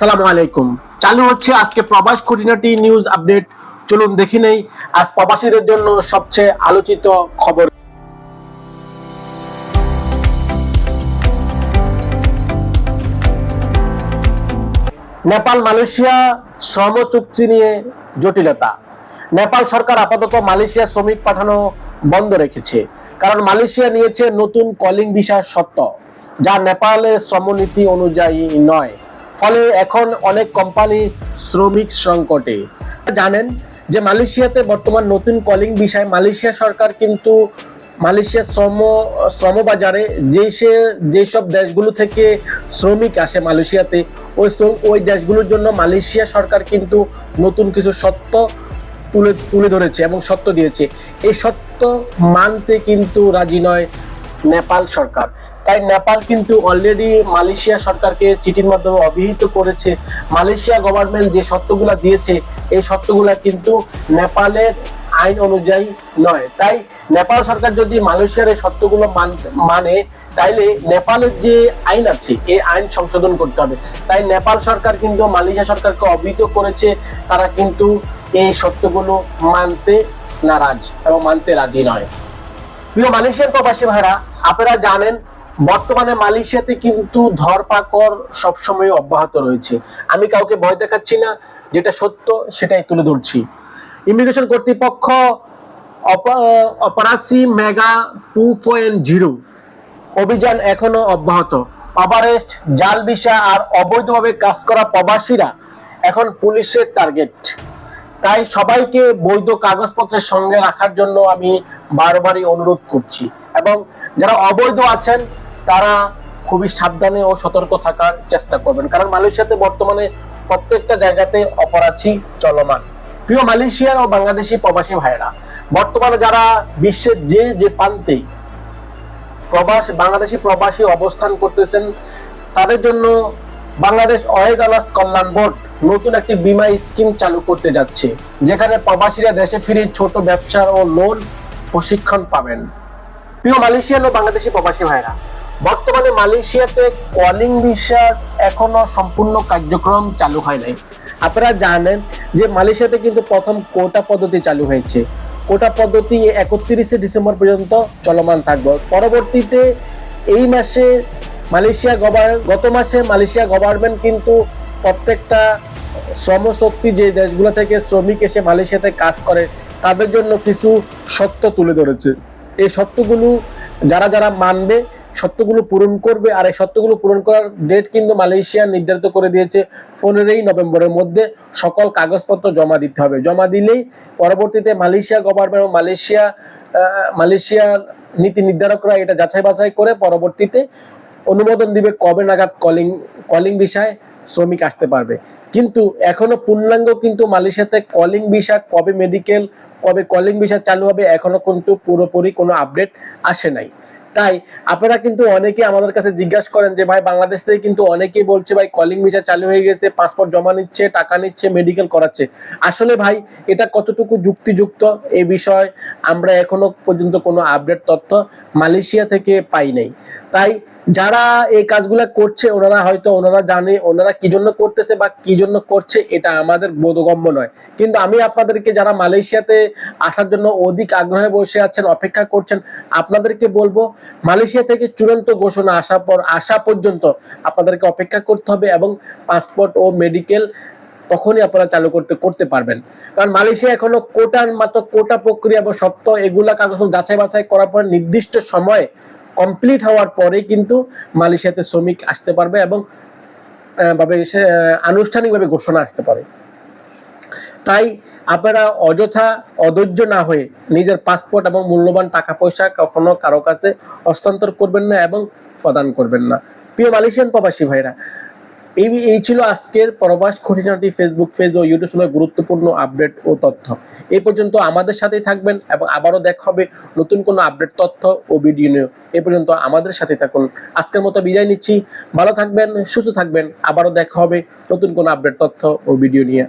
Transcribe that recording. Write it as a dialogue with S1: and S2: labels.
S1: আসসালামু আলাইকুম। চালু হচ্ছে আজকে প্রবাস খুঁটিনাটি নিউজ আপডেট চলুন দেখি নেই, আজ প্রবাসীদের জন্য সবচেয়ে আলোচিত খবর। নেপাল, মালয়েশিয়া শ্রম চুক্তি নিয়ে জটিলতা। নেপাল সরকার আপাতত মালয়েশিয়া শ্রমিক পাঠানো বন্ধ রেখেছে, কারণ মালয়েশিয়া নিয়েছে নতুন কলিং ভিসা শর্ত যা নেপালের শ্রমনীতি অনুযায়ী নয়। ফলে এখন অনেক কোম্পানি শ্রমিক সংকটে। জানেন যে মালয়েশিয়াতে বর্তমান নতুন কলিং বিষয়, মালয়েশিয়া সরকার কিন্তু মালয়েশিয়ার শ্রম, শ্রমবাজারে যে সে যেসব দেশগুলো থেকে শ্রমিক আসে মালয়েশিয়াতে, ওই ওই দেশগুলোর জন্য মালয়েশিয়া সরকার কিন্তু নতুন কিছু সত্য তুলে তুলে ধরেছে এবং সত্য দিয়েছে। এই সত্য মানতে কিন্তু রাজি নয় নেপাল সরকার। তাই নেপাল কিন্তু অলরেডি মালয়েশিয়া সরকারকে চিঠির মাধ্যমে অভিহিত করেছে। মালয়েশিয়া গভর্নমেন্ট যে সত্যগুলা দিয়েছে, এই সত্যগুলা কিন্তু নেপালের আইন অনুযায়ী নয়। তাই নেপাল সরকার যদি মালয়েশিয়ার এই সত্যগুলো মান- তাইলে নেপালের যে আইন আছে, এই আইন সংশোধন করতে হবে। তাই নেপাল সরকার কিন্তু মালয়েশিয়া সরকারকে অভিহিত করেছে, তারা কিন্তু এই সত্যগুলো মানতে নারাজ এবং মানতে রাজি নয়। প্রিয় মালয়েশিয়ার প্রবাসী ভাইরা, আপনারা জানেন বর্তমানে মালয়েশিয়াতে কিন্তু ধরপাকড় সবসময় অব্যাহত রয়েছে। আমি কাউকে ভয় দেখাচ্ছি না, যেটা সত্য সেটাই তুলে ধরছি। ইমিগ্রেশন কর্তৃপক্ষ অপ- অপারাসি মেগা টু পয়েন্ট জিরো অভিযান এখনও অব্যাহত। অবারেস্ট জাল ভিসা আর অবৈধভাবে কাজ করা প্রবাসীরা এখন পুলিশের টার্গেট তাই সবাইকে বৈধ কাগজপত্রের সঙ্গে রাখার জন্য আমি বারবারই অনুরোধ করছি। এবং যারা অবৈধ আছেন তারা খুবই সাবধানে ও সতর্ক থাকার চেষ্টা করবেন। কারণ মালয়েশিয়াতে বর্তমানে প্রত্যেকটা জায়গাতে অপরাধী চলমান। প্রিয় মালয়েশিয়ার ও বাংলাদেশি প্রবাসী ভাইরা বর্তমানে যারা বিশ্বের যে যে প্রান্তেই প্রবাস, বাংলাদেশি প্রবাসী অবস্থান করতেছেন, তাদের জন্য বাংলাদেশ অয়েজ আলাস কল্যাণ বোর্ড নতুন একটি বীমা স্কিম চালু করতে যাচ্ছে, যেখানে প্রবাসীরা দেশে ফিরে ছোট ব্যবসা ও লোন প্রশিক্ষণ পাবেন। প্রিয় মালয়েশিয়ান ও বাংলাদেশি প্রবাসী ভাইরা বর্তমানে মালয়েশিয়াতে কলিং ভিসার এখনও সম্পূর্ণ কার্যক্রম চালু হয় নাই। আপনারা জানেন যে মালয়েশিয়াতে কিন্তু প্রথম কোটা পদ্ধতি চালু হয়েছে। কোটা পদ্ধতি একত্রিশে ডিসেম্বর পর্যন্ত চলমান থাকবে। পরবর্তীতে এই মাসে মালয়েশিয়া গভর্ন, গত মাসে মালয়েশিয়া গভর্নমেন্ট কিন্তু প্রত্যেকটা শ্রমশক্তি যে দেশগুলো থেকে শ্রমিক এসে মালয়েশিয়াতে কাজ করে, তাদের জন্য কিছু সত্য তুলে ধরেছে। এই সত্যগুলো যারা যারা মানবে সত্যগুলো পূরণ করবে আর এই সত্যগুলো পূরণ করার ডেট কিন্তু মালয়েশিয়া নির্ধারিত করে দিয়েছে পনেরোই নভেম্বরের মধ্যে। সকল কাগজপত্র জমা দিতে হবে। জমা দিলেই পরবর্তীতে মালয়েশিয়া গভর্নমেন্ট এবং মালয়েশিয়া মালয়েশিয়ার নীতি নির্ধারকরা এটা যাচাই বাছাই করে পরবর্তীতে অনুমোদন দিবে কবে নাগাদ কলিং কলিং বিষয়ে শ্রমিক আসতে পারবে। কিন্তু এখনও পূর্ণাঙ্গ কিন্তু মালয়েশিয়াতে কলিং ভিসা কবে মেডিকেল কবে কলিং ভিসা চালু হবে এখনও কিন্তু পুরোপুরি কোনো আপডেট আসে নাই। তাই আপনারা কিন্তু অনেকে আমাদের কাছে জিজ্ঞাসা করেন যে, ভাই, বাংলাদেশ থেকে কিন্তু অনেকেই বলছে, ভাই কলিং ভিসা চালু হয়ে গেছে পাসপোর্ট জমা নিচ্ছে, টাকা নিচ্ছে মেডিকেল করাচ্ছে। আসলে ভাই, এটা কতটুকু যুক্তিযুক্ত এ বিষয় আমরা এখনও পর্যন্ত কোনো আপডেট তথ্য মালয়েশিয়া থেকে পাই নাই। তাই যারা এই কাজগুলো করছে, ওনারা হয়তো ওনারা জানে ওনারা কি জন্য করতেছে বা কি জন্য করছে, এটা আমাদের বোধগম্য নয়। কিন্তু আমি আপনাদেরকে যারা মালয়েশিয়াতে আসার জন্য অধিক আগ্রহে বসে আছেন, অপেক্ষা করছেন, আপনাদেরকে বলব, মালয়েশিয়া থেকে চূড়ান্ত ঘোষণা আসা পর, আসা পর্যন্ত আপনাদেরকে অপেক্ষা করতে হবে এবং পাসপোর্ট ও মেডিকেল তখনই আপনারা চালু করতে করতে পারবেন। কারণ মালয়েশিয়া এখনও কোটার মাত্র কোটা প্রক্রিয়া বা সত্য এগুলা কাগজ যাচাই বাছাই করার পর নির্দিষ্ট সময়ে কমপ্লিট হওয়ার পরে কিন্তু মালয়েশিয়াতে শ্রমিক আসতে পারবে এবং ভাবে আনুষ্ঠানিকভাবে ঘোষণা আসতে পারে। তাই আপনারা অযথা অধৈর্য না হয়ে নিজের পাসপোর্ট এবং মূল্যবান টাকা পয়সা কখনো কারও কাছে হস্তান্তর করবেন না এবং প্রদান করবেন না। প্রিয় মালয়েশিয়ান প্রবাসী ভাইরা এই এই ছিল আজকের প্রবাস খুঁটিনাটি ফেসবুক পেজ ও ইউটিউব চ্যানেল গুরুত্বপূর্ণ আপডেট ও তথ্য। এই পর্যন্ত আমাদের সাথেই থাকবেন এবং আবারও দেখা হবে নতুন কোনো আপডেট তথ্য ও ভিডিও নিয়ে। এ পর্যন্ত আমাদের সাথে থাকুন। আজকের মতো বিদায় নিচ্ছি। ভালো থাকবেন, সুস্থ থাকবেন। আবারও দেখা হবে নতুন কোনো আপডেট তথ্য ও ভিডিও নিয়ে।